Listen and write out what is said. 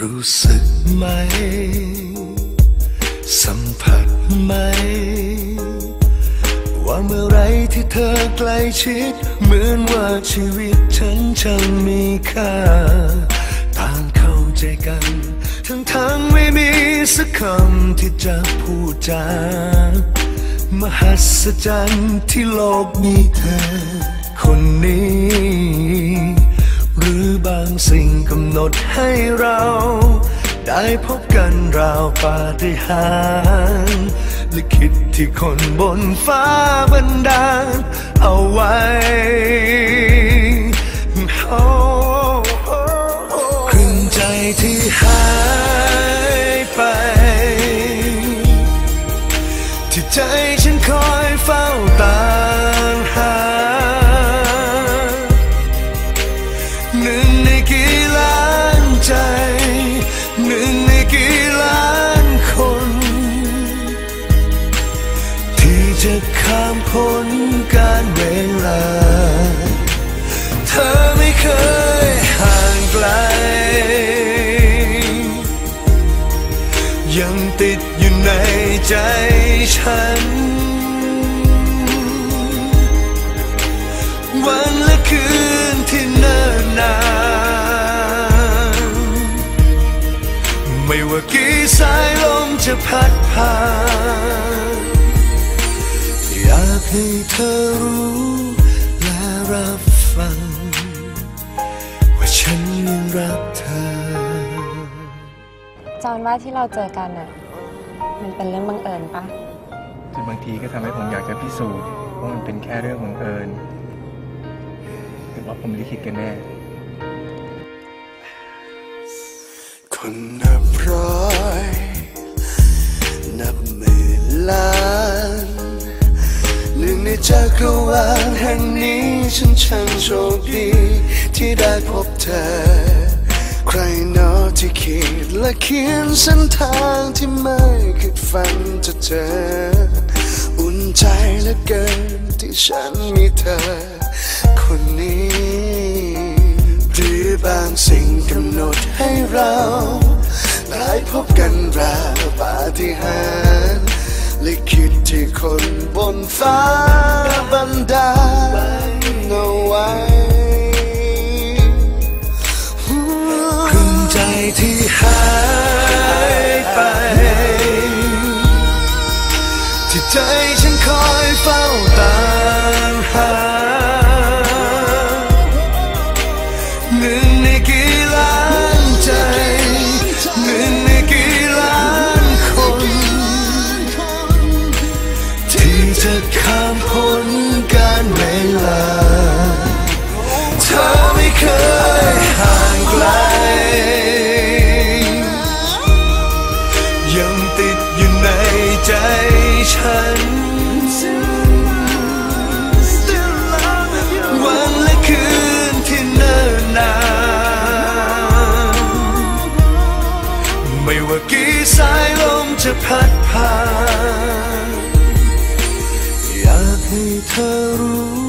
รู้สึกไหม สัมผัสไหม ว่าเมื่อไรที่เธอใกล้ชิด เหมือนว่าชีวิตฉันช่างมีค่า ต่างเข้าใจกัน ทั้งทั้งๆไม่มีสักคำที่จะพูดจามหัศจรรย์ที่โลกมีเธอ คนนี้ สิ่งกำหนดให้เรา ได้พบกันราวปาฏิหาริย์ลิขิตที่คนบนฟ้าบันดาลเอาไว้โอ้ครึ่งใจที่หายไป ที่ใจฉันคอยเฝ้าตามหา พ้นการเวลา เธอไม่เคยห่างไกล ยังติดอยู่ในใจฉัน วันและคืนที่เนิ่นนาน ไม่ว่ากี่สายลมจะพัดผ่าน ให้เธอรู้และรับฟัง ว่าฉันยังรักเธอ จอนว่าที่เราเจอกันอะมันเป็นเรื่องบังเอิญปะจนบางทีก็ทำให้ผมอยากจะพิสูจน์ว่ามันเป็นแค่เรื่องบังเอิญหรือว่าผมลิขิตกันแน่คนนับ กรวาลแห่งนี้ฉันช่างโชคดี ที่ได้พบเธอ ใครนอที่คิดและเขียนเส้นทางที่ไม่คิดฝันจะเจอ อุ่นใจเหลือเกินที่ฉันมีเธอ คนนี้หรือบางสิ่งกำหนดให้เราได้พบกันราวปาฏิหาริย์ ลิขิตที่คนบนฟ้าบันดาลเอาไว้ครึ่งใจที่หายไป ที่ใจฉันคอยเฝ้าตาม จะข้ามพ้นการเวลา เธอไม่เคยห่างไกล ยังติดอยู่ในใจฉัน วันและคืนที่เนิ่นนาน ไม่ว่ากี่สายลมจะพัดผ่าน ให้เธอรู้